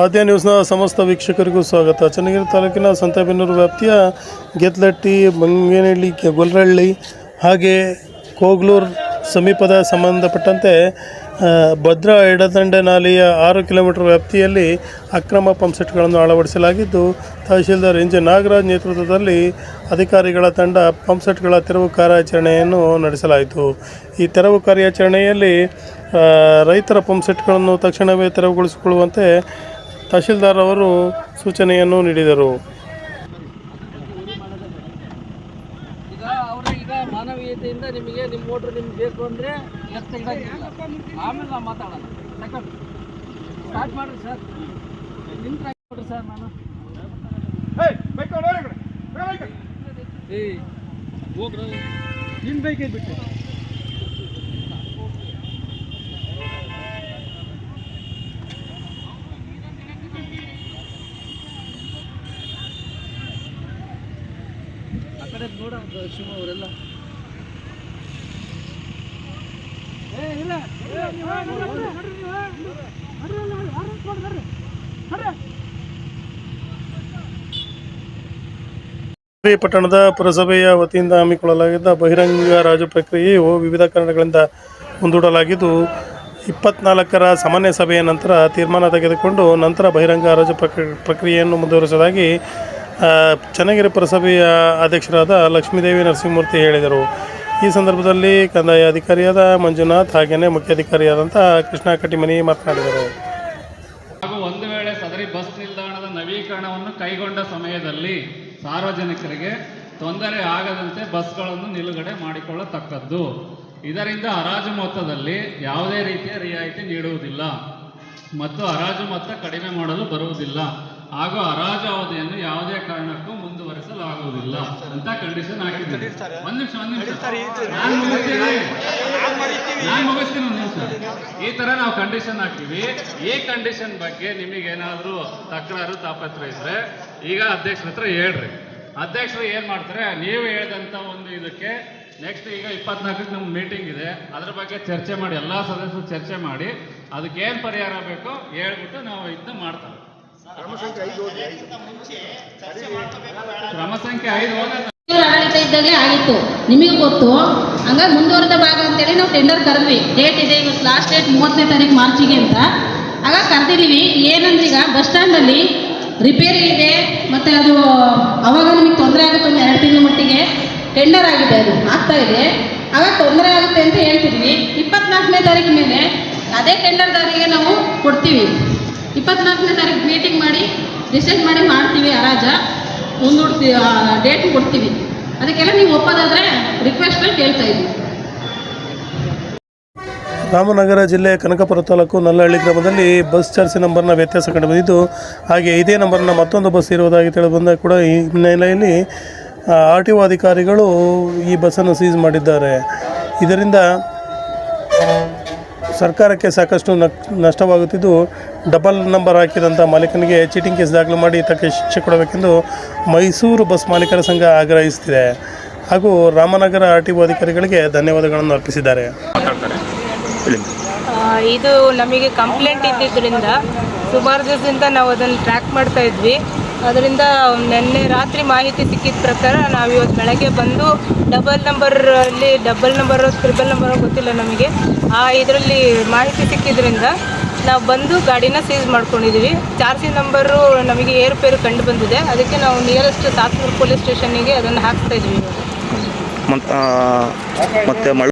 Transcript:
ಆದ್ಯ ನ್ಯೂಸ್ನ ಸಮಸ್ತ ವೀಕ್ಷಕರಿಗೂ ಸ್ವಾಗತ. ಚನ್ನಗಿರಿ ತಾಲೂಕಿನ ಸಂತೆಬೆನ್ನೂರು ವ್ಯಾಪ್ತಿಯ ಗೆತ್ಲಟ್ಟಿ ಬಂಗೇನಹಳ್ಳಿ ಗೊಲ್ರಹಳ್ಳಿ ಹಾಗೆ ಕೋಗ್ಲೂರು ಸಮೀಪದ ಸಂಬಂಧಪಟ್ಟಂತೆ ಭದ್ರಾ ಎಡದಂಡೆ ನಾಲೆಯ ಆರು ಕಿಲೋಮೀಟರ್ ವ್ಯಾಪ್ತಿಯಲ್ಲಿ ಅಕ್ರಮ ಪಂಪ್ಸೆಟ್ಗಳನ್ನು ಅಳವಡಿಸಲಾಗಿದ್ದು, ತಹಶೀಲ್ದಾರ್ ಎನ್ ಜೆ ನಾಗರಾಜ್ ನೇತೃತ್ವದಲ್ಲಿ ಅಧಿಕಾರಿಗಳ ತಂಡ ಪಂಪ್ಸೆಟ್ಗಳ ತೆರವು ಕಾರ್ಯಾಚರಣೆಯನ್ನು ನಡೆಸಲಾಯಿತು. ಈ ತೆರವು ಕಾರ್ಯಾಚರಣೆಯಲ್ಲಿ ರೈತರ ಪಂಪ್ಸೆಟ್ಗಳನ್ನು ತಕ್ಷಣವೇ ತೆರವುಗೊಳಿಸಿಕೊಳ್ಳುವಂತೆ ತಹಶೀಲ್ದಾರ್ ಅವರು ಸೂಚನೆಯನ್ನು ನೀಡಿದರು. ಈಗ ಅವರ ಈಗ ಮಾನವೀಯತೆಯಿಂದ ನಿಮಗೆ ನಿಮ್ಮ ಓಟ್ರ್ ನಿಮ್ಗೆ ಬೇಕು ಅಂದರೆ ಎತ್ತ ಇಡಂಗಿಲ್ಲ ಆಮೇಲೆ ನಾವು ಮಾತಾಡೋಣ. ಸೆಕೆಂಡ್ ಸ್ಟಾರ್ಟ್ ಮಾಡಿರಿ ಸರ್ ನಿಮ್ಮ ಟ್ರೈ ನೋಡ್ರಿ ಸರ್ ನಾನು. ಏಯ್ ಹೋಗ್ರಿ ನಿಮ್ಮ ಬೈಕ್ ಬಿಟ್ಟು. ಆ ಕಡೆ ನೋಡ ಶಿವ ಅವರೆಲ್ಲ. ಪಟ್ಟಣದ ಪುರಸಭೆಯ ವತಿಯಿಂದ ಹಮ್ಮಿಕೊಳ್ಳಲಾಗಿದ್ದ ಬಹಿರಂಗ ರಾಜು ಪ್ರಕ್ರಿಯೆಯು ವಿವಿಧ ಕಾರಣಗಳಿಂದ ಮುಂದೂಡಲಾಗಿದ್ದು, ಇಪ್ಪತ್ನಾಲ್ಕರ ಸಾಮಾನ್ಯ ಸಭೆಯ ನಂತರ ತೀರ್ಮಾನ ತೆಗೆದುಕೊಂಡು ನಂತರ ಬಹಿರಂಗ ಹರಾಜು ಪ್ರಕ್ರಿ, ಪ್ರಕ್ರಿಯೆಯನ್ನು ಮುಂದುವರಿಸುವುದಾಗಿ ಚನ್ನಗಿರಿ ಪುರಸಭೆಯ ಅಧ್ಯಕ್ಷರಾದ ಲಕ್ಷ್ಮೀದೇವಿ ನರಸಿಂಹಮೂರ್ತಿ ಹೇಳಿದರು. ಈ ಸಂದರ್ಭದಲ್ಲಿ ಕಂದಾಯ ಅಧಿಕಾರಿಯಾದ ಮಂಜುನಾಥ್ ಹಾಗೆಯೇ ಮುಖ್ಯಾಧಿಕಾರಿಯಾದಂಥ ಕೃಷ್ಣ ಕಟ್ಟಿಮನಿ ಮಾತನಾಡಿದರು. ಹಾಗೂ ಒಂದು ವೇಳೆ ಸದರಿ ಬಸ್ ನಿಲ್ದಾಣದ ನವೀಕರಣವನ್ನು ಕೈಗೊಂಡ ಸಮಯದಲ್ಲಿ ಸಾರ್ವಜನಿಕರಿಗೆ ತೊಂದರೆ ಆಗದಂತೆ ಬಸ್ಗಳನ್ನು ನಿಲುಗಡೆ ಮಾಡಿಕೊಳ್ಳತಕ್ಕದ್ದು. ಇದರಿಂದ ಹರಾಜು ಮೊತ್ತದಲ್ಲಿ ಯಾವುದೇ ರೀತಿಯ ರಿಯಾಯಿತಿ ನೀಡುವುದಿಲ್ಲ. ಮತ್ತು ಹರಾಜು ಮೊತ್ತ ಕಡಿಮೆ ಮಾಡಲು ಬರುವುದಿಲ್ಲ. ಹಾಗೂ ಅರಾಜಾವಧಿಯನ್ನು ಯಾವುದೇ ಕಾರಣಕ್ಕೂ ಮುಂದುವರಿಸಲಾಗುವುದಿಲ್ಲ ಅಂತ ಕಂಡೀಷನ್ ಹಾಕಿದ್ದೀನಿ. ಒಂದು ನಿಮಿಷ ಒಂದ್ ನಿಮಿಷ. ನಾನು ಮುಗಿಸ್ತೀನಿ. ನಾನು ಮುಗಿಸ್ತೀನಿ. ಒಂದು ನಿಮಿಷ. ಈ ತರ ನಾವು ಕಂಡೀಷನ್ ಹಾಕ್ತೀವಿ. ಈ ಕಂಡೀಷನ್ ಬಗ್ಗೆ ನಿಮಗೆ ಏನಾದರೂ ತಕರಾರು ತಾಪತ್ರ ಇದ್ರೆ ಈಗ ಅಧ್ಯಕ್ಷರ ಹತ್ರ ಹೇಳ್ರಿ. ಅಧ್ಯಕ್ಷರು ಏನ್ ಮಾಡ್ತಾರೆ? ನೀವು ಹೇಳಿದಂತ ಒಂದು ಇದಕ್ಕೆ ನೆಕ್ಸ್ಟ್ ಈಗ ಇಪ್ಪತ್ನಾಲ್ಕಕ್ಕೆ ನಮ್ಗೆ ಮೀಟಿಂಗ್ ಇದೆ. ಅದ್ರ ಬಗ್ಗೆ ಚರ್ಚೆ ಮಾಡಿ ಎಲ್ಲಾ ಸದಸ್ಯರು ಚರ್ಚೆ ಮಾಡಿ ಅದಕ್ಕೆ ಏನು ಪರಿಹಾರ ಬೇಕೋ ಹೇಳ್ಬಿಟ್ಟು ನಾವು ಇದನ್ನ ಮಾಡ್ತಾರೆ ಕ್ರಮ ಸಂಖ್ಯೆ ಐದು. ಆಡಳಿತ ಇದ್ದಾಗಲೇ ಆಗಿತ್ತು. ನಿಮಗೆ ಗೊತ್ತು? ಹಂಗಾಗಿ ಮುಂದುವರೆದ ಭಾಗ ಅಂತೇಳಿ ನಾವು ಟೆಂಡರ್ ಕರೆದ್ವಿ. ಡೇಟ್ ಇದೆ ಇವತ್ತು ಲಾಸ್ಟ್ ಡೇಟ್ ಮೂವತ್ತನೇ ತಾರೀಕು ಮಾರ್ಚಿಗೆ ಅಂತ. ಆಗ ಕರೆದಿದ್ದೀವಿ ಏನಂದ್ರೆ ಈಗ ಬಸ್ ಸ್ಟ್ಯಾಂಡಲ್ಲಿ ರಿಪೇರಿ ಇದೆ ಮತ್ತೆ ಅದು ಅವಾಗ ನಿಮಗೆ ತೊಂದರೆ ಆಗುತ್ತೆ ಒಂದು ಎರಡು ತಿಂಗಳ ಮಟ್ಟಿಗೆ. ಟೆಂಡರ್ ಆಗಿದೆ ಅದು ಆಗ್ತಾ ಇದೆ. ಆಗ ತೊಂದರೆ ಆಗುತ್ತೆ ಅಂತ ಹೇಳ್ತಿದ್ವಿ. ಇಪ್ಪತ್ನಾಲ್ಕನೇ ತಾರೀಕು ಮೇಲೆ ಅದೇ ಟೆಂಡರ್ದಾರಿಗೆ ನಾವು ಕೊಡ್ತೀವಿ. ಇಪ್ಪತ್ನಾಲ್ಕನೇ ತಾರೀಕು ಮೀಟಿಂಗ್ ಮಾಡಿ ಡಿಸೈಡ್ ಮಾಡಿ ಮಾಡ್ತೀವಿ ಹರಾಜ ಮುಂದೂಡ್ತೀವಿ ಡೇಟ್ ಕೊಡ್ತೀವಿ. ಅದಕ್ಕೆಲ್ಲ ನೀವು ಒಪ್ಪೋದಾದ್ರೆ ರಿಕ್ವೆಸ್ಟಲ್ಲಿ ಕೇಳ್ತಾ ಇದ್ದೀವಿ ರಾಮನಗರ ಜಿಲ್ಲೆ ಕನಕಪುರ ತಾಲೂಕು ನಲ್ಲಹಳ್ಳಿ ಗ್ರಾಮದಲ್ಲಿ ಬಸ್ ಚಾರ್ಜ್ ನಂಬರ್ನ ವ್ಯತ್ಯಾಸ ಕಂಡುಬಂದಿದ್ದು ಹಾಗೆ ಇದೇ ನಂಬರ್ನ ಮತ್ತೊಂದು ಬಸ್ ಇರುವುದಾಗಿ ತಿಳಿದುಬಂದ ಕೂಡ ಈ ಹಿನ್ನೆಲೆಯಲ್ಲಿ ಆರ್ ಟಿ ಒ ಅಧಿಕಾರಿಗಳು ಈ ಬಸ್ಸನ್ನು ಸೀಸ್ ಮಾಡಿದ್ದಾರೆ. ಇದರಿಂದ ಸರ್ಕಾರಕ್ಕೆ ಸಾಕಷ್ಟು ನಷ್ಟವಾಗುತ್ತಿದ್ದು ಡಬಲ್ ನಂಬರ್ ಹಾಕಿದಂಥ ಮಾಲೀಕನಿಗೆ ಚೀಟಿಂಗ್ ಕೇಸ್ ದಾಖಲು ಮಾಡಿ ತಕ್ಕ ಶಿಕ್ಷೆ ಕೊಡಬೇಕೆಂದು ಮೈಸೂರು ಬಸ್ ಮಾಲೀಕರ ಸಂಘ ಆಗ್ರಹಿಸುತ್ತಿದೆ. ಹಾಗೂ ರಾಮನಗರ ಆರ್ ಟಿ ಒ ಅಧಿಕಾರಿಗಳಿಗೆ ಧನ್ಯವಾದಗಳನ್ನು ಅರ್ಪಿಸಿದ್ದಾರೆ. ಇದು ನಮಗೆ ಕಂಪ್ಲೇಂಟ್ ಇದ್ದಿದ್ದರಿಂದ ಸುಮಾರು ದಿವಸದಿಂದ ನಾವು ಅದನ್ನು ಟ್ರ್ಯಾಕ್ ಮಾಡ್ತಾ ಇದ್ವಿ. ಅದರಿಂದ ನಿನ್ನೆ ರಾತ್ರಿ ಮಾಹಿತಿ ಸಿಕ್ಕಿದ ಪ್ರಕಾರ ನಾವು ಇವತ್ತು ಬೆಳಗ್ಗೆ ಬಂದು ಡಬಲ್ ನಂಬರಲ್ಲಿ ಡಬಲ್ ನಂಬರು ತ್ರಿಬಲ್ ನಂಬರ್ ಗೊತ್ತಿಲ್ಲ ನಮಗೆ. ಆ ಇದರಲ್ಲಿ ಮಾಹಿತಿ ಸಿಕ್ಕಿದ್ರಿಂದ ನಾವು ಬಂದು ಗಾಡಿನ ಸೀಸ್ ಮಾಡ್ಕೊಂಡಿದ್ದೀವಿ ಚಾರ್ಜಿಂಗ್ ನಂಬರು ನಮಗೆ ಏರುಪೇರು ಕಂಡು ಬಂದಿದೆ. ಅದಕ್ಕೆ ನಾವು ನಿಯರೆಸ್ಟ್ ಸಾತ್ನೂರು ಪೊಲೀಸ್ ಸ್ಟೇಷನ್ನಿಗೆ ಅದನ್ನು ಹಾಕ್ತಾ ಇದ್ದೀವಿ ಮತ್ತೆ